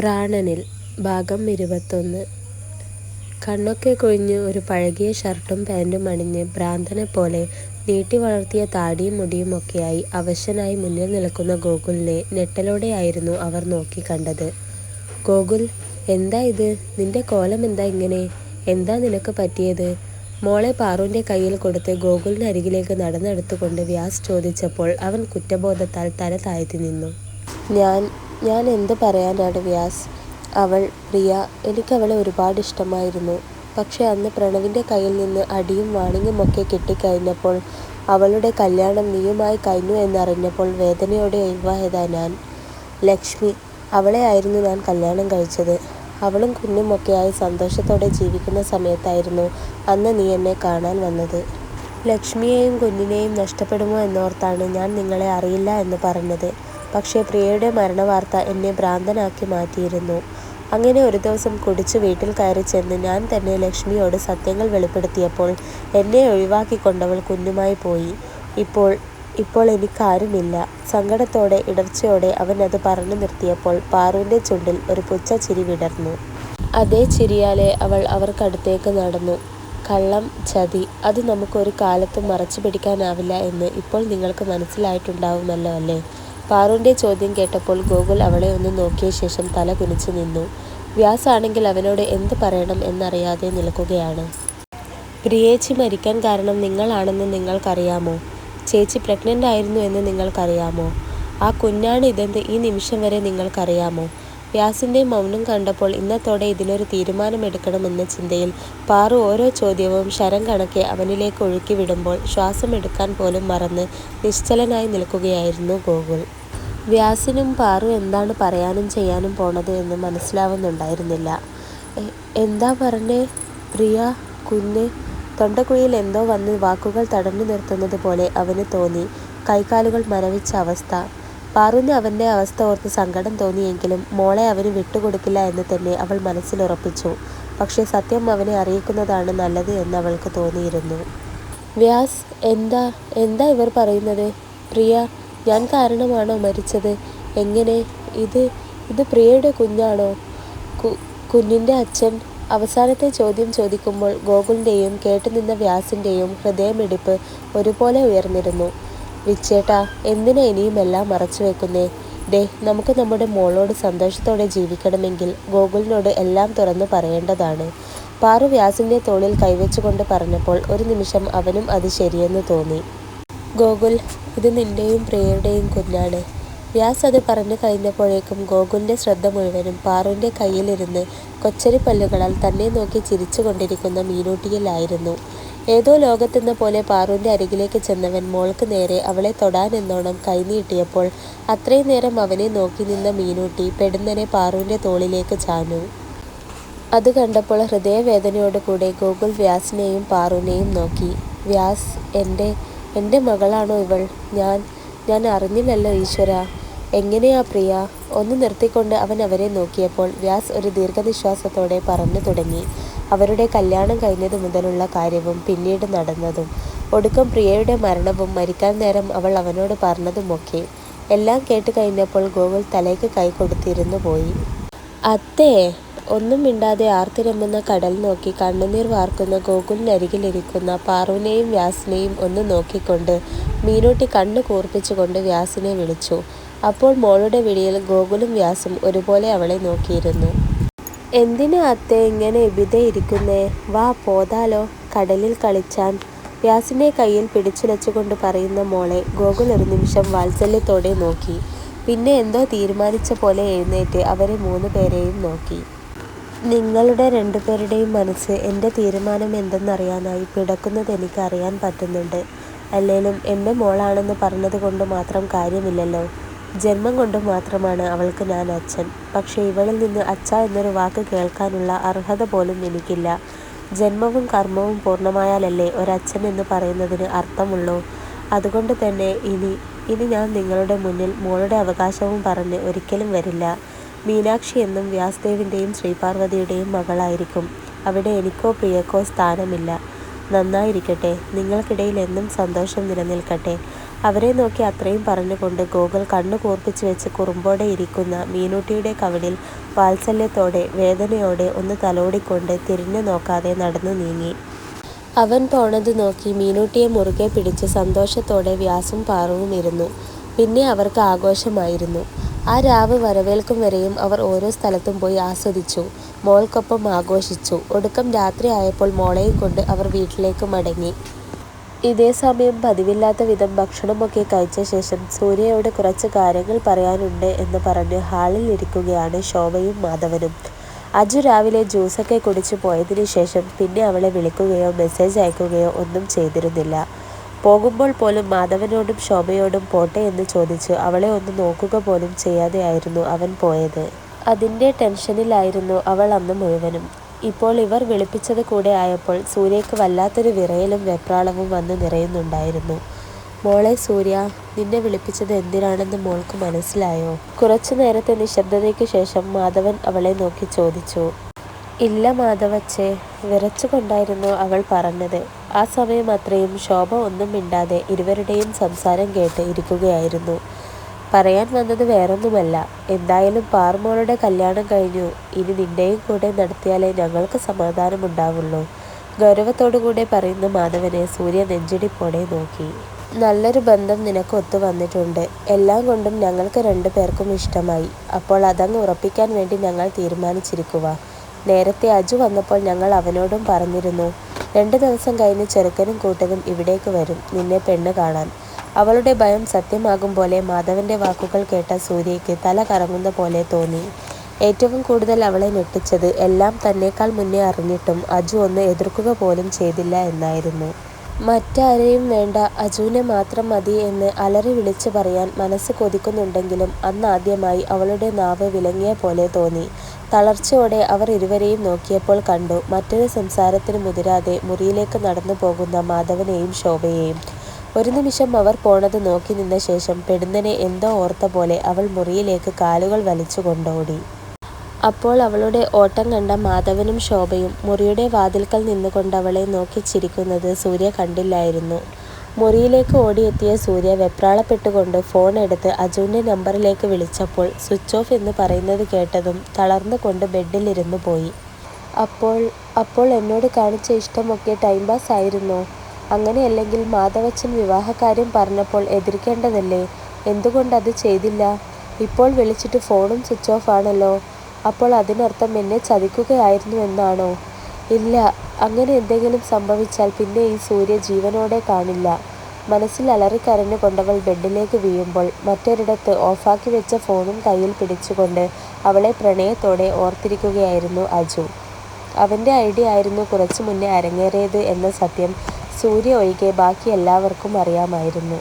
പ്രാണനിൽ ഭാഗം ഇരുപത്തൊന്ന് കണ്ണൊക്കെ കൊഴിഞ്ഞ് ഒരു പഴകിയ ഷർട്ടും പാന്റും അണിഞ്ഞ് ഭ്രാന്തനെ പോലെ നീട്ടി വളർത്തിയ താടിയും മുടിയും ഒക്കെയായി അവശനായി മുന്നിൽ നിൽക്കുന്ന ഗോകുലിനെ ഞെട്ടലോടെയായിരുന്നു അവർ നോക്കിക്കണ്ടത്. "ഗോകുൽ, എന്താ ഇത്? നിന്റെ കോലം എന്താ ഇങ്ങനെ? എന്താ നിനക്ക് പറ്റിയത്? " മോളെ പാറുവിന്റെ കയ്യിൽ കൊടുത്ത് ഗോകുലിന് അരികിലേക്ക് നടന്നെടുത്തുകൊണ്ട് വ്യാസ് ചോദിച്ചപ്പോൾ അവൻ കുറ്റബോധത്താൽ തല താഴ്ത്തി നിന്നു. "ഞാൻ ഞാൻ എന്ത് പറയാനാണ് വ്യാസ്. അവൾ പ്രിയ എനിക്കവളെ ഒരുപാടിഷ്ടമായിരുന്നു. പക്ഷേ അന്ന് പ്രണവിന്റെ കയ്യിൽ നിന്ന് അടിയും വാണിങ്ങുമൊക്കെ കിട്ടിക്കഴിഞ്ഞപ്പോൾ അവളുടെ കല്യാണം നീയുമായി കഴിഞ്ഞു എന്നറിഞ്ഞപ്പോൾ വേദനയോടെ ഒഴിവായതാ ഞാൻ. ലക്ഷ്മി, അവളെ ആയിരുന്നു ഞാൻ കല്യാണം കഴിച്ചത്. അവളും കുഞ്ഞുമൊക്കെയായി സന്തോഷത്തോടെ ജീവിക്കുന്ന സമയത്തായിരുന്നു അന്ന് നീ എന്നെ കാണാൻ വന്നത്. ലക്ഷ്മിയെയും കുഞ്ഞിനെയും നഷ്ടപ്പെടുമോ എന്നോർത്താണ് ഞാൻ നിങ്ങളെ അറിയില്ല എന്ന് പറഞ്ഞത്. പക്ഷേ പ്രിയയുടെ മരണവാർത്ത എന്നെ ഭ്രാന്തനാക്കി മാറ്റിയിരുന്നു. അങ്ങനെ ഒരു ദിവസം കുടിച്ച് വീട്ടിൽ കയറി ചെന്ന് ഞാൻ തന്നെ ലക്ഷ്മിയോട് സത്യങ്ങൾ വെളിപ്പെടുത്തിയപ്പോൾ എന്നെ ഒഴിവാക്കിക്കൊണ്ടവൾ കുഞ്ഞുമായി പോയി. ഇപ്പോൾ ഇപ്പോൾ എനിക്കാരുമില്ല. " സങ്കടത്തോടെ ഇടർച്ചയോടെ അവൻ അത് പറഞ്ഞു നിർത്തിയപ്പോൾ പാറുവിന്റെ ചുണ്ടിൽ ഒരു പുച്ച ചിരി വിടർന്നു. അതേ ചിരിയാലെ അവൾ അവർക്കടുത്തേക്ക് നടന്നു. "കള്ളം, ചതി അത് നമുക്കൊരു കാലത്തും മറച്ചു പിടിക്കാനാവില്ല എന്ന് ഇപ്പോൾ നിങ്ങൾക്ക് മനസ്സിലായിട്ടുണ്ടാവുമല്ലോ അല്ലേ? " പാറുവിന്റെ ചോദ്യം കേട്ടപ്പോൾ ഗോകുൽ അവളെ ഒന്ന് നോക്കിയ ശേഷം തല കുനിച്ചു നിന്നു. വ്യാസാണെങ്കിൽ അവനോട് എന്ത് പറയണം എന്നറിയാതെ നിൽക്കുകയാണ്. "പ്രിയേച്ചി മരിക്കാൻ കാരണം നിങ്ങളാണെന്ന് നിങ്ങൾക്കറിയാമോ? ചേച്ചി പ്രഗ്നന്റ് ആയിരുന്നു എന്ന് നിങ്ങൾക്കറിയാമോ? ആ കുഞ്ഞാണ് ഇതെന്ന് ഈ നിമിഷം വരെ നിങ്ങൾക്കറിയാമോ? " വ്യാസിന്റെ മൗനം കണ്ടപ്പോൾ ഇന്നത്തോടെ ഇതിനൊരു തീരുമാനമെടുക്കണമെന്ന ചിന്തയിൽ പാറു ഓരോ ചോദ്യവും ശരം കണക്കെ അവനിലേക്ക് ഒഴുക്കിവിടുമ്പോൾ ശ്വാസമെടുക്കാൻ പോലും മറന്ന് നിശ്ചലനായി നിൽക്കുകയായിരുന്നു ഗോകുൽ. വ്യാസിനും പാറു എന്താണ് പറയാനും ചെയ്യാനും പോണത് എന്ന് മനസ്സിലാവുന്നുണ്ടായിരുന്നില്ല. "എന്താ പറഞ്ഞേ? പ്രിയ, കുഞ്ഞ്? " തൊണ്ടക്കുഴിയിൽ എന്തോ വന്ന് വാക്കുകൾ തടഞ്ഞു നിർത്തുന്നത് പോലെ അവന് തോന്നി. കൈകാലുകൾ മരവിച്ച അവസ്ഥ. പാറുവിന് അവന്റെ അവസ്ഥ ഓർത്ത് സങ്കടം തോന്നിയെങ്കിലും മോളെ അവന് വിട്ടുകൊടുക്കില്ല എന്ന് തന്നെ അവൾ മനസ്സിലുറപ്പിച്ചു. പക്ഷേ സത്യം അവനെ അറിയിക്കുന്നതാണ് നല്ലത് എന്ന് അവൾക്ക് തോന്നിയിരുന്നു. "വ്യാസ്, എന്താ എന്താ ഇവർ പറയുന്നത്? പ്രിയ ഞാൻ കാരണമാണോ മരിച്ചത്? എങ്ങനെ? ഇത് ഇത് പ്രിയയുടെ കുഞ്ഞാണോ? കുഞ്ഞിന്റെ അച്ഛൻ? " അവസാനത്തെ ചോദ്യം ചോദിക്കുമ്പോൾ ഗോകുലിന്റെയും കേട്ടുനിന്ന വ്യാസിന്റെയും ഹൃദയമിടിപ്പ് ഒരുപോലെ ഉയർന്നിരുന്നു. "വിച്ചേട്ടാ, എന്തിനാ ഇനിയും എല്ലാം മറച്ചു വെക്കുന്നേ ദേ നമുക്ക് നമ്മുടെ മോളോട് സന്തോഷത്തോടെ ജീവിക്കണമെങ്കിൽ ഗോകുലിനോട് എല്ലാം തുറന്നു പറയേണ്ടതാണ്. " പാറു വ്യാസിന്റെ തോളിൽ കൈവച്ചുകൊണ്ട് പറഞ്ഞപ്പോൾ ഒരു നിമിഷം അവനും അത് ശരിയെന്ന് തോന്നി. "ഗോകുൽ, ഇത് നിന്റെയും പ്രിയയുടെയും കുഞ്ഞാണ്. " വ്യാസ് അത് പറഞ്ഞു കഴിഞ്ഞപ്പോഴേക്കും ഗോകുലിന്റെ ശ്രദ്ധ മുഴുവനും പാറുവിന്റെ കയ്യിലിരുന്ന് കൊച്ചരിപ്പല്ലുകളാൽ തന്നെ നോക്കി ചിരിച്ചു കൊണ്ടിരിക്കുന്ന മീനൂട്ടിയിലായിരുന്നു ഏതോ ലോകത്തെന്ന പോലെ പാറുവിന്റെ അരികിലേക്ക് ചെന്നവൻ മോൾക്ക് നേരെ അവളെ തൊടാനെന്നോണം കൈ നീട്ടിയപ്പോൾ അത്രയും നേരം അവനെ നോക്കി നിന്ന മീനൂട്ടി പെടുന്നനെ പാറുവിന്റെ തോളിലേക്ക് ചാഞ്ഞു. അത് കണ്ടപ്പോൾ ഹൃദയവേദനയോടുകൂടെ ഗോകുൽ വ്യാസിനെയും പാറുവിനെയും നോക്കി. "വ്യാസ്, എന്റെ എന്റെ മകളാണോ ഇവൾ? ഞാൻ ഞാൻ അറിഞ്ഞില്ലല്ലോ ഈശ്വര എങ്ങനെയാ പ്രിയ? " ഒന്ന് നിർത്തിക്കൊണ്ട് അവൻ അവരെ നോക്കിയപ്പോൾ വ്യാസ് ഒരു ദീർഘനിശ്വാസത്തോടെ പറഞ്ഞു തുടങ്ങി അവരുടെ കല്യാണം കഴിഞ്ഞതു മുതലുള്ള കാര്യവും പിന്നീട് നടന്നതും. ഒടുക്കം പ്രിയയുടെ മരണവും മരിക്കാൻ നേരം അവൾ അവനോട് പറഞ്ഞതുമൊക്കെ. എല്ലാം കേട്ട് കഴിഞ്ഞപ്പോൾ ഗോകുൽ തലയ്ക്ക് കൈ കൊടുത്തിരുന്നു പോയി. "അത്തേ? " ഒന്നും മിണ്ടാതെ ആർത്തിരമ്പുന്ന കടൽ നോക്കി കണ്ണുനീർ വാർക്കുന്ന ഗോകുലിനരികിലിരിക്കുന്ന പാർവിനെയും വ്യാസിനെയും ഒന്ന് നോക്കിക്കൊണ്ട് മീനൂട്ടി കണ്ണു കൂർപ്പിച്ചുകൊണ്ട് വ്യാസിനെ വിളിച്ചു. അപ്പോൾ മോളുടെ വിളിയിൽ ഗോകുലും വ്യാസും ഒരുപോലെ അവളെ നോക്കിയിരുന്നു. "എന്തിനാ അത്തെ ഇങ്ങനെ എബിതെ ഇരിക്കുന്നേ? വാ പോതാലോ കടലിൽ കളിച്ചാൻ? " വ്യാസിനെ കയ്യിൽ പിടിച്ചുലച്ചുകൊണ്ട് പറയുന്ന മോളെ ഗോകുൽ ഒരു നിമിഷം വാത്സല്യത്തോടെ നോക്കി. പിന്നെ എന്തോ തീരുമാനിച്ച പോലെ എഴുന്നേറ്റ് അവരെ മൂന്ന് പേരെയും നോക്കി. "നിങ്ങളുടെ രണ്ടുപേരുടെയും മനസ്സ് എന്റെ തീരുമാനം എന്തെന്നറിയാനായി പിടക്കുന്നത് എനിക്ക് അറിയാൻ പറ്റുന്നുണ്ട്. അല്ലേലും എന്റെ മോളാണെന്ന് പറഞ്ഞത് കൊണ്ട് മാത്രം കാര്യമില്ലല്ലോ. ജന്മം കൊണ്ട് മാത്രമാണ് അവൾക്ക് ഞാൻ അച്ഛൻ. പക്ഷേ ഇവളിൽ നിന്ന് അച്ഛ എന്നൊരു വാക്ക് കേൾക്കാനുള്ള അർഹത പോലും എനിക്കില്ല. ജന്മവും കർമ്മവും പൂർണമായാലല്ലേ ഒരച്ഛൻ എന്ന് പറയുന്നതിന് അർത്ഥമുള്ളൂ. അതുകൊണ്ട് തന്നെ ഇനി ഇനി ഞാൻ നിങ്ങളുടെ മുന്നിൽ മോളുടെ അവകാശവും പറഞ്ഞ് ഒരിക്കലും വരില്ല. മീനാക്ഷി എന്നും വ്യാസ്ദേവിന്റെയും ശ്രീപാർവതിയുടെയും മകളായിരിക്കും. അവിടെ എനിക്കോ പ്രിയക്കോ സ്ഥാനമില്ല. നന്നായിരിക്കട്ടെ. നിങ്ങൾക്കിടയിൽ എന്നും സന്തോഷം നിലനിൽക്കട്ടെ. അവരെ നോക്കി അത്രയും പറഞ്ഞുകൊണ്ട് ഗോകുൽ കണ്ണു കൂർപ്പിച്ചു വെച്ച് കുറുമ്പോടെ ഇരിക്കുന്ന മീനൂട്ടിയുടെ കവിളിൽ വാത്സല്യത്തോടെ വേദനയോടെ ഒന്ന് തലോടിക്കൊണ്ട് തിരിഞ്ഞു നോക്കാതെ നടന്നു നീങ്ങി. അവൻ പോണത് നോക്കി മീനൂട്ടിയെ മുറുകെ പിടിച്ച് സന്തോഷത്തോടെ വ്യാസും പാറവും ഇരുന്നു. പിന്നെ അവർക്ക് ആഘോഷമായിരുന്നു. ആ രാവ് വരവേൽക്കും വരെയും അവർ ഓരോ സ്ഥലത്തും പോയി ആസ്വദിച്ചു. മോൾക്കൊപ്പം ആഘോഷിച്ചു. ഒടുക്കം രാത്രിയായപ്പോൾ മോളെയും കൊണ്ട് അവർ വീട്ടിലേക്ക് മടങ്ങി. ഇതേ സമയം പതിവില്ലാത്ത വിധം ഭക്ഷണമൊക്കെ കഴിച്ച ശേഷം സൂര്യയോട് കുറച്ച് കാര്യങ്ങൾ പറയാനുണ്ട് എന്ന് പറഞ്ഞ് ഹാളിൽ ഇരിക്കുകയാണ് ശോഭയും മാധവനും. അജു രാവിലെ ജ്യൂസൊക്കെ കുടിച്ചു പോയതിനു ശേഷം പിന്നെ അവളെ വിളിക്കുകയോ മെസ്സേജ് അയക്കുകയോ ഒന്നും ചെയ്തിരുന്നില്ല. പോകുമ്പോൾ പോലും മാധവനോടും ശോഭയോടും പോട്ടെ എന്ന് ചോദിച്ച് അവളെ ഒന്ന് നോക്കുക പോലും ചെയ്യാതെയായിരുന്നു അവൻ പോയത്. അതിന്റെ ടെൻഷനിലായിരുന്നു അവൾ അന്ന് മുഴുവനും. ഇപ്പോൾ ഇവർ വിളിപ്പിച്ചത് കൂടെ ആയപ്പോൾ സൂര്യയ്ക്ക് വല്ലാത്തൊരു വിറയലും വെപ്രാളവും വന്ന് നിറയുന്നുണ്ടായിരുന്നു. "മോളെ സൂര്യ നിന്നെ വിളിപ്പിച്ചത് എന്തിനാണെന്ന് മോൾക്ക് മനസ്സിലായോ? " കുറച്ചു നേരത്തെ നിശബ്ദതയ്ക്ക് ശേഷം മാധവൻ അവളെ നോക്കി ചോദിച്ചു. "ഇല്ല മാധവച്ചേ. " വിറച്ചുകൊണ്ടായിരുന്നു അവൾ പറഞ്ഞത്. ആ സമയം അത്രയും ശോഭ ഒന്നും മിണ്ടാതെ ഇരുവരുടെയും സംസാരം കേട്ട് ഇരിക്കുകയായിരുന്നു. "പറയാൻ വന്നത് വേറൊന്നുമല്ല. എന്തായാലും പാർമോളുടെ കല്യാണം കഴിഞ്ഞു. ഇനി നിന്റെയും കൂടെ നടത്തിയാലേ ഞങ്ങൾക്ക് സമാധാനമുണ്ടാവുള്ളൂ. " ഗൗരവത്തോടുകൂടെ പറയുന്ന മാധവനെ സൂര്യ നെഞ്ചിടിപ്പോടെ നോക്കി. "നല്ലൊരു ബന്ധം നിനക്ക് ഒത്തു വന്നിട്ടുണ്ട്. എല്ലാം കൊണ്ടും ഞങ്ങൾക്ക് രണ്ടു പേർക്കും ഇഷ്ടമായി. അപ്പോൾ അതങ്ങ് ഉറപ്പിക്കാൻ വേണ്ടി ഞങ്ങൾ തീരുമാനിച്ചിരിക്കുക നേരത്തെ അജു വന്നപ്പോൾ ഞങ്ങൾ അവനോടും പറഞ്ഞിരുന്നു. രണ്ട് ദിവസം കഴിഞ്ഞ് ചെറുക്കനും കൂട്ടരും ഇവിടേക്ക് വരും നിന്നെ പെണ്ണ് കാണാൻ. " അവളുടെ ഭയം സത്യമാകും പോലെ മാധവന്റെ വാക്കുകൾ കേട്ട സൂര്യയ്ക്ക് തല കറങ്ങുന്ന പോലെ തോന്നി. ഏറ്റവും കൂടുതൽ അവളെ ഞെട്ടിച്ചത് എല്ലാം തന്നേക്കാൾ മുന്നേ അറിഞ്ഞിട്ടും അജു ഒന്ന് എതിർക്കുക പോലും ചെയ്തില്ല എന്നായിരുന്നു. മറ്റാരെയും വേണ്ട അജുവിനെ മാത്രം മതി എന്ന് അലറി വിളിച്ച് പറയാൻ മനസ്സ് കൊതിക്കുന്നുണ്ടെങ്കിലും അന്നാദ്യമായി അവളുടെ നാവ് വിലങ്ങിയ പോലെ തോന്നി. തളർച്ചയോടെ അവർ ഇരുവരെയും നോക്കിയപ്പോൾ കണ്ടു മറ്റൊരു സംസാരത്തിന് മുതിരാതെ മുറിയിലേക്ക് നടന്നു പോകുന്ന മാധവനെയും ശോഭയെയും. ഒരു നിമിഷം അവർ പോണത് നോക്കി നിന്ന ശേഷം പെടുന്നനെ എന്തോ ഓർത്ത പോലെ അവൾ മുറിയിലേക്ക് കാലുകൾ വലിച്ചു കൊണ്ടോടി. അപ്പോൾ അവളുടെ ഓട്ടം കണ്ട മാധവനും ശോഭയും മുറിയുടെ വാതിൽക്കൽ നിന്നുകൊണ്ടവളെ നോക്കി ചിരിക്കുന്നത് സൂര്യ കണ്ടില്ലായിരുന്നു. മുറിയിലേക്ക് ഓടിയെത്തിയ സൂര്യ വെപ്രാളപ്പെട്ടുകൊണ്ട് ഫോൺ എടുത്ത് അജുവിന്റെ നമ്പറിലേക്ക് വിളിച്ചപ്പോൾ സ്വിച്ച് ഓഫ് എന്ന് പറയുന്നത് കേട്ടതും തളർന്നു കൊണ്ട് ബെഡിൽ ഇരുന്നു പോയി. "അപ്പോൾ അപ്പോൾ എന്നോട് കാണിച്ച ഇഷ്ടമൊക്കെ ടൈം പാസ് ആയിരുന്നോ? അങ്ങനെയല്ലെങ്കിൽ മാധവച്ചൻ വിവാഹകാര്യം പറഞ്ഞപ്പോൾ എതിർക്കേണ്ടതല്ലേ? എന്തുകൊണ്ടത് ചെയ്തില്ല? ഇപ്പോൾ വിളിച്ചിട്ട് ഫോണും സ്വിച്ച് ഓഫ് ആണല്ലോ. അപ്പോൾ അതിനർത്ഥം എന്നെ ചതിക്കുകയായിരുന്നു എന്നാണോ? " "ഇല്ല. അങ്ങനെ എന്തെങ്കിലും സംഭവിച്ചാൽ പിന്നെ ഈ സൂര്യ ജീവനോടെ കാണില്ല. " മനസ്സിൽ അലറിക്കരഞ്ഞു കൊണ്ടവൾ ബെഡിലേക്ക് വീഴുമ്പോൾ മറ്റൊരിടത്ത് ഓഫാക്കി വെച്ച ഫോണും കയ്യിൽ പിടിച്ചുകൊണ്ട് അവളെ പ്രണയത്തോടെ ഓർത്തിരിക്കുകയായിരുന്നു അജു. അവന്റെ ഐഡിയ ആയിരുന്നു കുറച്ചു മുന്നേ അരങ്ങേറിയത് എന്ന സത്യം സൂര്യ ഒഴികെ ബാക്കി എല്ലാവർക്കും അറിയാമായിരുന്നു.